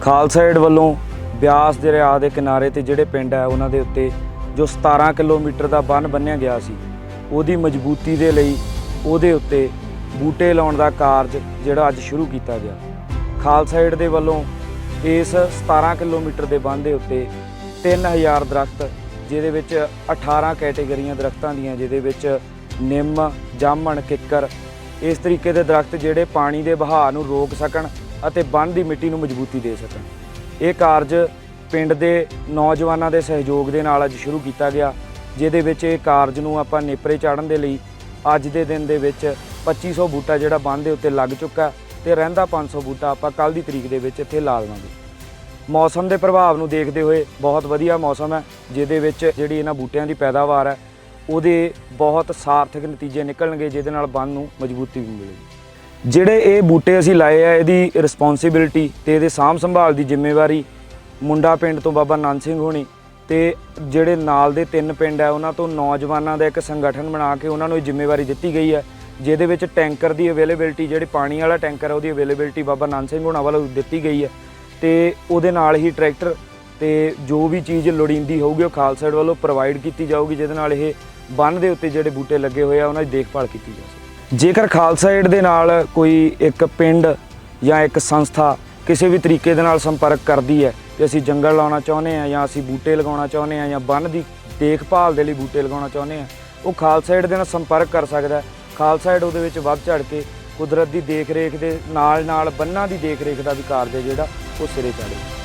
Khalsa aid ਵੱਲੋਂ ਬਿਆਸ ਦਰਿਆ ਦੇ ਕਿਨਾਰੇ ਤੇ ਜਿਹੜੇ ਪਿੰਡ ਹੈ, ਉਹਨਾਂ ਦੇ ਉੱਤੇ ਜੋ 17 ਕਿਲੋਮੀਟਰ ਦਾ ਬੰਨ ਬੰਨਿਆ ਗਿਆ ਸੀ, ਉਹਦੀ ਮਜ਼ਬੂਤੀ ਦੇ ਲਈ ਉਹਦੇ ਉੱਤੇ ਬੂਟੇ ਲਾਉਣ ਦਾ ਕਾਰਜ ਜਿਹੜਾ ਅੱਜ ਸ਼ੁਰੂ ਕੀਤਾ ਗਿਆ। ਖਾਲਸਾ ਏਡ ਦੇ ਵੱਲੋਂ ਇਸ 17 ਕਿਲੋਮੀਟਰ ਦੇ ਬੰਨ ਦੇ ਉੱਤੇ 3000 ਦਰਖਤ, ਜਿਹਦੇ ਵਿੱਚ 18 ਕੈਟੇਗਰੀਆਂ ਦਰਖਤਾਂ ਦੀਆਂ, ਜਿਹਦੇ ਵਿੱਚ ਨਿੰਮ, ਜਾਮਣ, ਕਿੱਕਰ, ਇਸ ਤਰੀਕੇ ਦੇ ਦਰਖਤ ਜਿਹੜੇ ਪਾਣੀ ਦੇ ਵਹਾਅ ਨੂੰ ਰੋਕ ਸਕਣ ਅਤੇ ਬੰਨ ਦੀ ਮਿੱਟੀ ਨੂੰ ਮਜ਼ਬੂਤੀ ਦੇ ਸਕਣ। ਇਹ ਕਾਰਜ ਪਿੰਡ ਦੇ ਨੌਜਵਾਨਾਂ ਦੇ ਸਹਿਯੋਗ ਦੇ ਨਾਲ ਅੱਜ ਸ਼ੁਰੂ ਕੀਤਾ ਗਿਆ, ਜਿਹਦੇ ਵਿੱਚ ਇਹ ਕਾਰਜ ਨੂੰ ਆਪਾਂ ਨੇਪਰੇ ਚਾੜਨ ਦੇ ਲਈ ਅੱਜ ਦੇ ਦਿਨ ਦੇ ਵਿੱਚ 2500 ਬੂਟਾ ਜਿਹੜਾ ਬੰਨ ਦੇ ਉੱਤੇ ਲੱਗ ਚੁੱਕਾ ਤੇ ਰਹਿੰਦਾ 500 ਬੂਟਾ ਆਪਾਂ ਕੱਲ ਦੀ ਤਰੀਕ ਦੇ ਵਿੱਚ ਇੱਥੇ ਲਾ ਲਵਾਂਗੇ ਮੌਸਮ ਦੇ ਪ੍ਰਭਾਵ ਨੂੰ ਦੇਖਦੇ ਹੋਏ ਬਹੁਤ ਵਧੀਆ ਮੌਸਮ ਹੈ, ਜਿਹਦੇ ਵਿੱਚ ਜਿਹੜੀ ਇਹਨਾਂ ਬੂਟਿਆਂ ਦੀ ਪੈਦਾਵਾਰ ਹੈ, ਉਹਦੇ ਬਹੁਤ ਸਾਰਥਕ ਨਤੀਜੇ ਨਿਕਲਣਗੇ, ਜਿਹਦੇ ਨਾਲ ਬੰਨ ਨੂੰ ਮਜ਼ਬੂਤੀ ਵੀ ਮਿਲੇਗੀ। ਜਿਹੜੇ ਇਹ ਬੂਟੇ ਅਸੀਂ ਲਾਏ ਆ, ਇਹਦੀ ਰਿਸਪੌਂਸਿਬਿਲਟੀ ਤੇ ਇਹਦੇ ਸਾਂਭ ਸੰਭਾਲ ਦੀ ਜ਼ਿੰਮੇਵਾਰੀ ਮੁੰਡਾ ਪਿੰਡ ਤੋਂ ਬਾਬਾ ਨਾਨ ਸਿੰਘ ਹੋਣੀ ਤੇ ਜਿਹੜੇ ਨਾਲ ਦੇ ਤਿੰਨ ਪਿੰਡ ਹੈ ਉਹਨਾਂ ਤੋਂ ਨੌਜਵਾਨਾਂ ਦਾ ਇੱਕ ਸੰਗਠਨ ਬਣਾ ਕੇ ਉਹਨਾਂ ਨੂੰ ਇਹ ਜ਼ਿੰਮੇਵਾਰੀ ਦਿੱਤੀ ਗਈ ਹੈ ਜਿਹਦੇ ਵਿੱਚ ਟੈਂਕਰ ਦੀ ਅਵੇਲੇਬਿਲਟੀ ਜਿਹੜੇ ਪਾਣੀ ਵਾਲਾ ਟੈਂਕਰ ਹੈ ਉਹਦੀ ਅਵੇਲੇਬਿਲਟੀ ਬਾਬਾ ਨਾਨ ਸਿੰਘ ਹੋਣਾ ਵੱਲੋਂ ਦਿੱਤੀ ਗਈ ਹੈ ਤੇ ਉਹਦੇ ਨਾਲ ਹੀ ਟਰੈਕਟਰ ਤੇ ਜੋ ਵੀ ਚੀਜ਼ ਲੋੜੀਂਦੀ ਹੋਊਗੀ, ਉਹ ਖਾਲਸਾ ਵੱਲੋਂ ਪ੍ਰੋਵਾਈਡ ਕੀਤੀ ਜਾਊਗੀ, ਜਿਹਦੇ ਨਾਲ ਇਹ ਬੰਨ ਦੇ ਉੱਤੇ ਜਿਹੜੇ ਬੂਟੇ ਲੱਗੇ ਹੋਏ ਆ, ਉਹਨਾਂ ਦੀ ਦੇਖਭਾਲ ਕੀਤੀ ਜਾ ਸਕੇ ਜੇਕਰ ਖਾਲਸਾ ਏਡ ਦੇ ਨਾਲ ਕੋਈ ਇੱਕ ਪਿੰਡ ਜਾਂ ਇੱਕ ਸੰਸਥਾ ਕਿਸੇ ਵੀ ਤਰੀਕੇ ਦੇ ਨਾਲ ਸੰਪਰਕ ਕਰਦੀ ਹੈ ਕਿ ਅਸੀਂ ਜੰਗਲ ਲਾਉਣਾ ਚਾਹੁੰਦੇ ਆ ਜਾਂ ਅਸੀਂ ਬੂਟੇ ਲਗਾਉਣਾ ਚਾਹੁੰਦੇ ਆ ਜਾਂ ਬੰਨ ਦੀ ਦੇਖਭਾਲ ਦੇ ਲਈ ਬੂਟੇ ਲਗਾਉਣਾ ਚਾਹੁੰਦੇ ਆ ਉਹ ਖਾਲਸਾ ਏਡ ਦੇ ਨਾਲ ਸੰਪਰਕ ਕਰ ਸਕਦਾ ਹੈ। ਖਾਲਸਾ ਏਡ ਉਹਦੇ ਵਿੱਚ ਵੱਧ ਚੜ ਕੇ ਕੁਦਰਤ ਦੀ ਦੇਖ ਰੇਖ ਦੇ ਨਾਲ ਨਾਲ ਬੰਨਾਂ ਦੀ ਦੇਖ ਰੇਖ ਦਾ ਵੀ ਕਾਰਜ ਹੈ ਜਿਹੜਾ ਉਹ ਸਿਰੇ ਚੜ੍ਹੇ